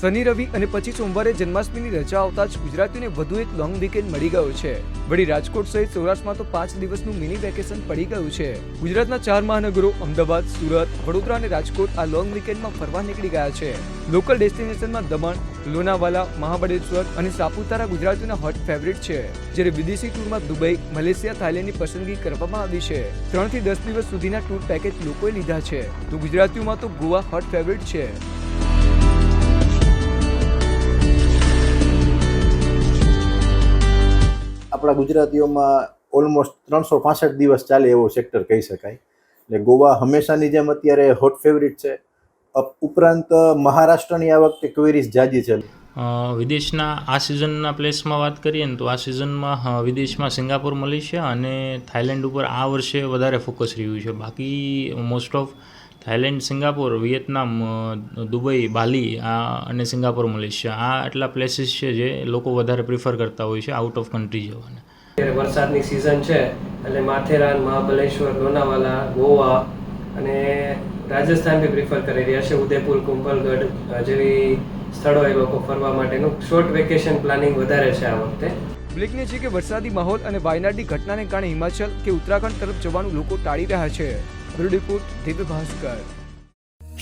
શનિ, રવિ અને પછી સોમવારે જન્માષ્ટમીની રજા આવતા જ ગુજરાતીઓને વધુ એક લોંગ વીકેન્ડ મળી ગયો છે. વળી રાજકોટ સહિત સૌરાષ્ટ્રમાં તો પાંચ દિવસનું મિની વેકેશન પડી ગયું છે. ગુજરાતના ચાર મહાનગરો અમદાવાદ, સુરત, વડોદરા અને રાજકોટ આ લોંગ વીકેન્ડમાં ફરવા નીકળી ગયા છે. લોકલ ડેસ્ટિનેશનમાં દમણ લોનાવાલા મહાબળેશ્વર અને સાપુતારા ગુજરાતીઓના હોટ ફેવરિટ છે. જ્યારે વિદેશી ટૂરમાં દુબઈ, મલેશિયા, થાઇલેન્ડની પસંદગી કરવામાં આવી છે. ત્રણથી દસ દિવસ સુધીના ટૂર પેકેજ લોકોએ લીધા છે. તો ગુજરાતીઓમાં તો ગોવા હોટ ફેવરિટ છે. આપણા ગુજરાતીઓમાં ઓલમોસ્ટ ત્રણસો પાસઠ દિવસ ચાલે એવો સેક્ટર કહી શકાય. એટલે ગોવા હંમેશાની જેમ અત્યારે હોટ ફેવરિટ છે. ઉપરાંત મહારાષ્ટ્રની આ વખતે ક્વેરીઝ જાજી છે. વિદેશના આ સિઝનના પ્લેસમાં વાત કરીએ ને તો આ સિઝનમાં વિદેશમાં સિંગાપોર, મલેશિયા અને થાઇલેન્ડ ઉપર આ વર્ષે વધારે ફોકસ રહ્યું છે. બાકી most of Thailand Singapore Vietnam Dubai Bali આ અને સિંગાપોર મલેશિયા. આ એટલા પ્લેસીસ છે જે લોકો વધારે પ્રિફર કરતા હોય છે આઉટ ઓફ કન્ટ્રી જવાને. અત્યારે વરસાદની સિઝન છે એટલે માથેરાન મહાબલેશ્વર લોનાવાલા ગોવા અને રાજસ્થાન બી પ્રિફર કરી રહ્યા છે. ઉદયપુર કુંભલગઢ જેવી સ્થળોએ લોકો ફરવા માટેનું શોર્ટ વેકેશન પ્લાનિંગ વધારે છે આ વખતે. ઉલ્લેખનીય છે કે વરસાદી માહોલ અને વાયનાડની ઘટનાને કારણે હિમાચલ કે ઉત્તરાખંડ તરફ જવાનું લોકો ટાળી રહ્યા છે. Bureau report Divya Bhaskar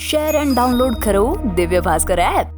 share and download કરો દિવ્ય ભાસ્કર એપ